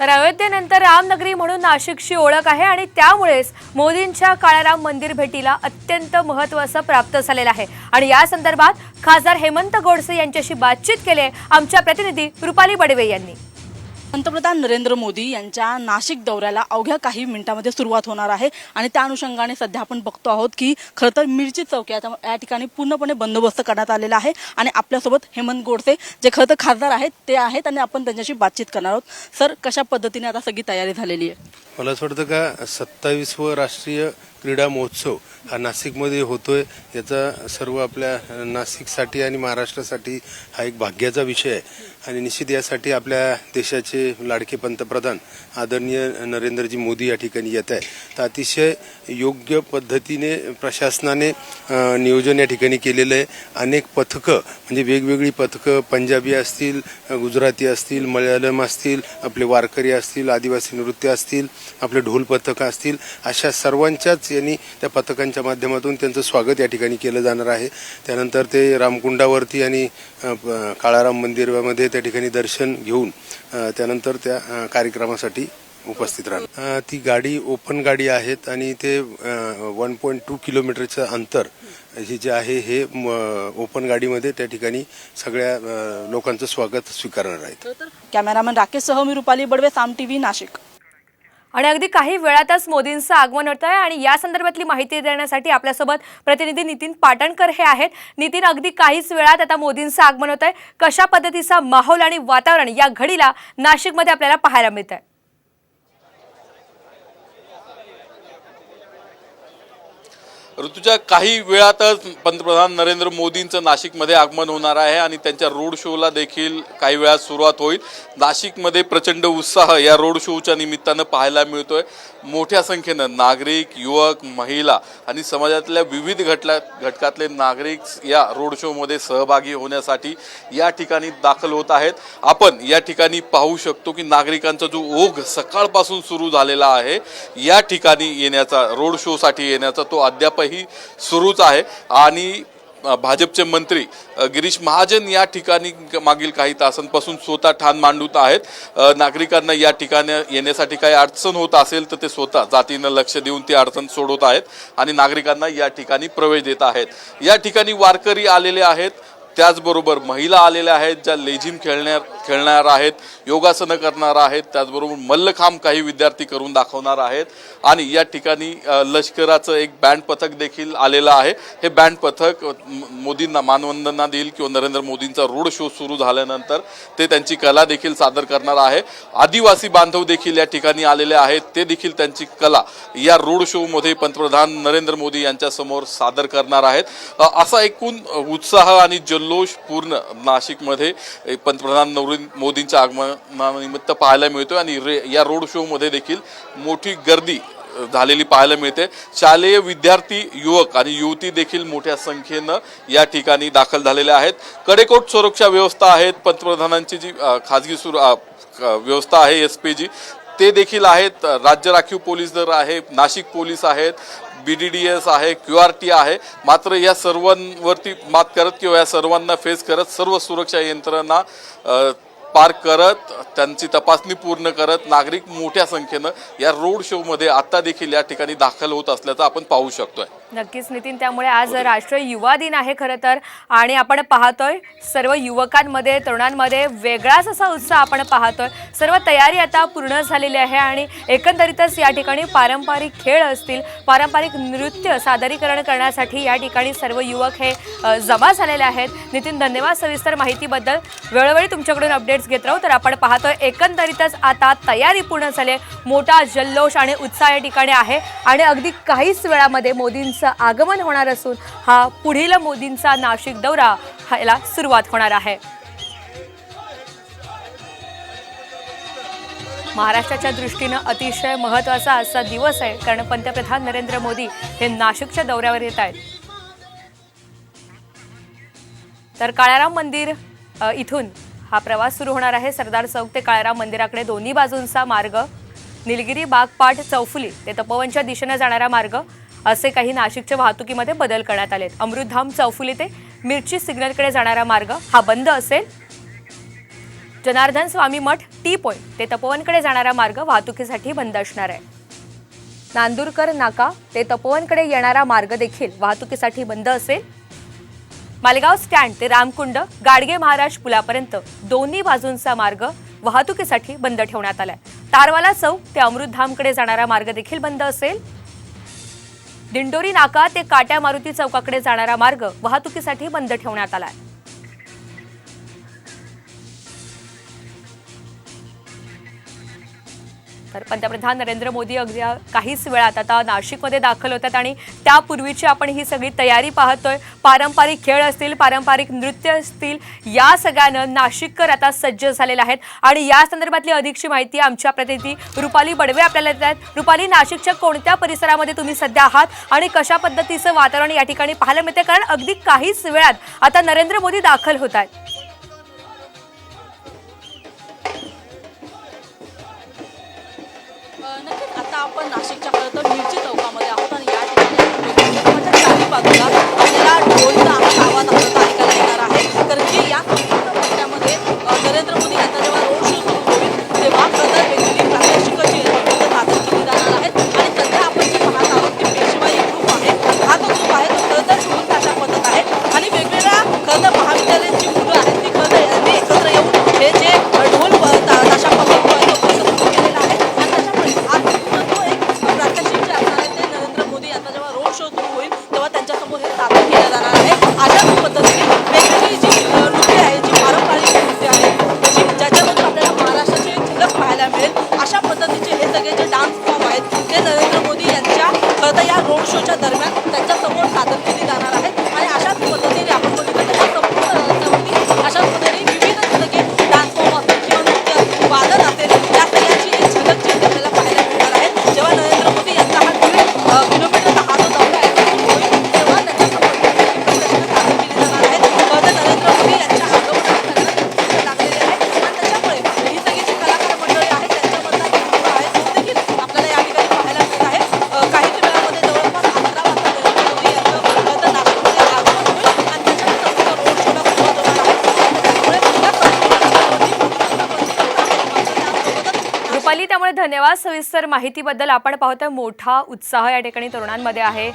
तर अयोध्येनंतर रामनगरी म्हणून नाशिकची ओळख आहे आणि त्यामुळेच मोदींच्या काळाराम मंदिर भेटीला अत्यंत महत्त्व असं प्राप्त झालेलं आहे. आणि या संदर्भात खासदार हेमंत गोडसे यांच्याशी बातचीत केली आमच्या प्रतिनिधी रुपाली बडवे यांनी. पंतप्रधान नरेंद्र मोदी यांच्या नाशिक दौऱ्याला अवघ्या काही मिनिटांमध्ये सुरुवात होणार आहे. आणि त्या अनुषंगाने सध्या आपण बघतो आहोत की खरं तर मिरची चौक या या ठिकाणी पूर्णपणे बंदोबस्त करण्यात आलेला आहे. आणि आपल्यासोबत हेमंत गोडसे जे खरं तर खासदार आहेत ते आहेत आणि आपण त्यांच्याशी बातचीत करणार आहोत. सर कशा पद्धतीने आता सगळी तयारी झालेली आहे? मला असं वाटतं का सत्तावीसवं राष्ट्रीय क्रीडा महोत्सव हा नाशिकमध्ये होतोय. याचा सर्व आपल्या नाशिकसाठी आणि महाराष्ट्रासाठी हा एक भाग्याचा विषय आहे. आणि निश्चित यासाठी आपल्या देशाचे लाडके पंतप्रधान आदरणीय नरेंद्रजी मोदी या ठिकाणी येत आहे तर अतिशय योग्य पद्धतीने प्रशासनाने नियोजन या ठिकाणी केलेलं आहे. अनेक पथकं म्हणजे वेगवेगळी पथकं पंजाबी असतील गुजराती असतील मल्याळम असतील आपले वारकरी असतील आदिवासी नृत्य असतील आपले ढोल पथकं असतील अशा सर्वांच्याच यांनी त्या पथकांच्या माध्यमातून त्यांचं स्वागत या ठिकाणी केलं जाणार आहे. त्यानंतर ते रामकुंडावरती आणि काळाराम मंदिरामध्ये त्या ठिकाणी दर्शन घेऊन त्यानंतर त्या कार्यक्रमासाठी उपस्थित राहणार. ती गाडी ओपन गाडी आहेत आणि ते वन पॉईंट टू किलोमीटरचं अंतर हे जे आहे हे ओपन गाडीमध्ये त्या ठिकाणी सगळ्या लोकांचं स्वागत स्वीकारणार आहेत. कॅमेरामन राकेश सह मी रुपाली बडवे साम टीव्ही नाशिक. आणि अगदी काही वेळातच मोदींचं आगमन होत आहे आणि या संदर्भातली माहिती देण्यासाठी आपल्यासोबत प्रतिनिधी नितीन पाटणकर हे आहेत. नितीन अगदी काहीच वेळात आता मोदींचं आगमन होत आहे कशा पद्धतीचा माहोल आणि वातावरण या घडीला नाशिकमध्ये आपल्याला पाहायला मिळत आहे ऋतूच्या काही वेळातच पंतप्रधान नरेंद्र मोदींचं नाशिकमध्ये आगमन होणार आहे आणि त्यांच्या रोड शोला देखील काही वेळात सुरुवात होईल. नाशिकमध्ये प्रचंड उत्साह या रोड शोच्या निमित्तानं पाहायला मिळतोय. मोठ्या संख्येनं नागरिक युवक महिला आणि समाजातल्या विविध घटला घटकातले नागरिक या रोड शोमध्ये सहभागी होण्यासाठी या ठिकाणी दाखल होत आहेत. आपण या ठिकाणी पाहू शकतो की नागरिकांचा जो ओघ सकाळपासून सुरू झालेला आहे या ठिकाणी येण्याचा रोड शोसाठी येण्याचा तो अद्यापही सुरूच आहे. आणि भाजपचे मंत्री गिरीश महाजन या ठिकाणी मागील काही तासांपासून स्वतः ठाण मांडूत आहेत. नागरिकांना या ठिकाणी येण्यासाठी काही अडचण होत असेल तर ते स्वतः जातीनं लक्ष देऊन ती अडचण सोडवत आहेत आणि नागरिकांना या ठिकाणी प्रवेश देत आहेत. या ठिकाणी वारकरी आलेले आहेत. त्याचबरोबर महिला आलेल्या आहेत ज्या लेझिम खेळण्या खेळणार आहेत योगासनं करणार आहेत त्याचबरोबर मल्लखांब काही विद्यार्थी करून दाखवणार आहेत. आणि या ठिकाणी लष्कराचं एक बँड पथक देखील आलेलं आहे. हे बँड पथक मोदींना मानवंदना देईल किंवा नरेंद्र मोदींचा रोड शो सुरू झाल्यानंतर ते त्यांची कला देखील सादर करणार आहे. आदिवासी बांधव देखील या ठिकाणी आलेले आहेत. ते देखील त्यांची कला या रोड शोमध्ये पंतप्रधान नरेंद्र मोदी यांच्यासमोर सादर करणार आहेत. असा एकूण उत्साह आणि जल्लोष पूर्ण नाशिकमध्ये पंतप्रधान नरेंद्र मोदींच्या आगमनानिमित्त पाहायला मिळतो आणि रे या रोड शोमध्ये देखील मोठी गर्दी झालेली पाहायला मिळते. शालेय विद्यार्थी युवक आणि युवती देखील मोठ्या संख्येनं या ठिकाणी दाखल झालेल्या आहेत. कडेकोट सुरक्षा व्यवस्था आहेत. पंतप्रधानांची जी खाजगी सुर व्यवस्था आहे एस पी जी. ते देखील आहेत. राज्य राखीव पोलीस दल आहे नाशिक पोलीस आहेत बी डी डी एस आहे क्यू आर टी आहे. मात्र या सर्वांवरती मात करत किंवा या सर्वांना फेस करत सर्व सुरक्षा यंत्रणा पार करत त्यांची तपासणी पूर्ण करत नागरिक मोठ्या संख्येनं या रोड शोमध्ये आत्ता देखील या ठिकाणी दाखल होत असल्याचं आपण पाहू शकतोय. नक्कीच नितीन. त्यामुळे आज राष्ट्रीय युवा दिन आहे खरं तर. आणि आपण पाहतोय सर्व युवकांमध्ये तरुणांमध्ये वेगळाच असा उत्साह आपण पाहतोय. सर्व तयारी आता पूर्ण झालेली आहे आणि एकंदरीतच या ठिकाणी पारंपरिक खेळ असतील पारंपरिक नृत्य सादरीकरण करण्यासाठी या ठिकाणी सर्व युवक हे जमा झालेले आहेत. नितीन धन्यवाद सविस्तर माहितीबद्दल. वेळोवेळी तुमच्याकडून अपडेट्स घेत राहू तर आपण पाहतोय एकंदरीतच आता तयारी पूर्ण झाली. मोठा जल्लोष आणि उत्साह या ठिकाणी आहे. आणि अगदी काहीच वेळामध्ये मोदींचं आगमन होणार असून हा पुढील मोदींचा नाशिक दौरा ह्याला सुरुवात होणार आहे. महाराष्ट्राच्या दृष्टीनं अतिशय महत्त्वाचा असा दिवस आहे कारण पंतप्रधान नरेंद्र मोदी हे नाशिकच्या दौऱ्यावर येत आहेत. तर काळाराम मंदिर इथून हा प्रवास सुरू होणार आहे. सरदार चौक ते काळाराम मंदिराकडे दोन्ही बाजूंचा मार्ग निलगिरी बागपाठ चौफुली ते तपोवनच्या दिशेनं जाणारा मार्ग असे काही नाशिकच्या वाहतुकीमध्ये बदल करण्यात आलेत. अमृतधाम चौफुली ते मिरची सिग्नलकडे जाणारा मार्ग हा बंद असेल. जनार्दन स्वामी मठ टी पॉइंट ते तपोवनकडे जाणारा मार्ग वाहतुकीसाठी बंद असणार आहे. नांदूरकर नाका ते तपोवनकडे येणारा मार्ग देखील वाहतुकीसाठी बंद असेल. मालेगाव स्टँड ते रामकुंड गाडगे महाराज पुलापर्यंत दोन्ही बाजूंचा मार्ग वाहतुकीसाठी बंद ठेवण्यात आलाय. तारवाला चौक ते अमृतधामकडे जाणारा मार्ग देखील बंद असेल. दिंडोरी नाका ते काट्या मारुती चौकाकडे जाणारा मार्ग वाहतुकीसाठी बंद ठेवण्यात आला आहे तर पंतप्रधान नरेंद्र मोदी अगदी काहीच वेळात आता नाशिकमध्ये दाखल होतात आणि त्यापूर्वीची आपण ही सगळी तयारी पाहतोय. पारंपरिक खेळ असतील पारंपरिक नृत्य असतील या सगळ्यानं नाशिककर आता सज्ज झालेले आहेत. आणि या संदर्भातली अधिकची माहिती आमच्या प्रतिनिधी रुपाली बडवे आपल्याला देत आहेत. रुपाली नाशिकच्या कोणत्या परिसरामध्ये तुम्ही सध्या आहात आणि कशा पद्धतीचं वातावरण या ठिकाणी पाहायला मिळते कारण अगदी काहीच वेळात आता नरेंद्र मोदी दाखल होत आहेत. आता आपण नाशिकच्या खरं तर मिरची चौकामध्ये आहोत आणि या ठिकाणी बाजूला आपल्याला ढोलचा त्यामुळे धन्यवाद सविस्तर माहितीबद्दल. आपण पाहतोय मोठा उत्साह या ठिकाणी तरुणांमध्ये आहे.